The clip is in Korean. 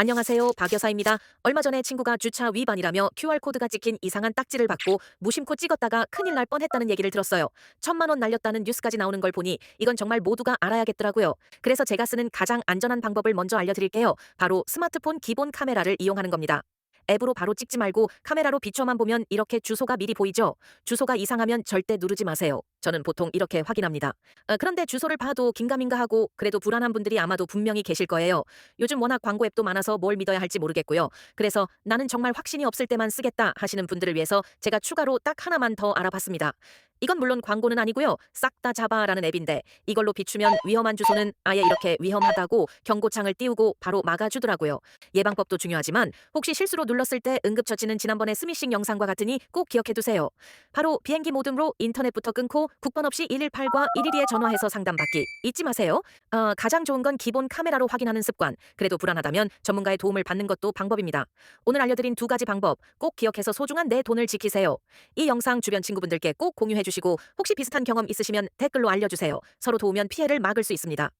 안녕하세요. 박 여사입니다. 얼마 전에 친구가 주차 위반이라며 QR코드가 찍힌 이상한 딱지를 받고 무심코 찍었다가 큰일 날 뻔했다는 얘기를 들었어요. 천만 원 날렸다는 뉴스까지 나오는 걸 보니 이건 정말 모두가 알아야겠더라고요. 그래서 제가 쓰는 가장 안전한 방법을 먼저 알려드릴게요. 바로 스마트폰 기본 카메라를 이용하는 겁니다. 앱으로 바로 찍지 말고 카메라로 비춰만 보면 이렇게 주소가 미리 보이죠? 주소가 이상하면 절대 누르지 마세요. 저는 보통 이렇게 확인합니다. 어, 그런데 주소를 봐도 긴가민가 하고 그래도 불안한 분들이 아마도 분명히 계실 거예요. 요즘 워낙 광고 앱도 많아서 뭘 믿어야 할지 모르겠고요. 그래서 나는 정말 확신이 없을 때만 쓰겠다 하시는 분들을 위해서 제가 추가로 딱 하나만 더 알아봤습니다. 이건 물론 광고는 아니고요. 싹 다 잡아라는 앱인데 이걸로 비추면 위험한 주소는 아예 이렇게 위험하다고 경고창을 띄우고 바로 막아주더라고요. 예방법도 중요하지만 혹시 실수로 눌렀을 때 응급처치는 지난번에 스미싱 영상과 같으니 꼭 기억해두세요. 바로 비행기 모듬으로 인터넷부터 끊고 국번 없이 118과 112에 전화해서 상담받기 잊지 마세요. 어, 가장 좋은 건 기본 카메라로 확인하는 습관. 그래도 불안하다면 전문가의 도움을 받는 것도 방법입니다. 오늘 알려드린 두 가지 방법 꼭 기억해서 소중한 내 돈을 지키세요. 이 영상 주변 친구분들께 꼭 공유해 주 시고 혹시 비슷한 경험 있으시면 댓글로 알려주세요. 서로 도우면 피해를 막을 수 있습니다.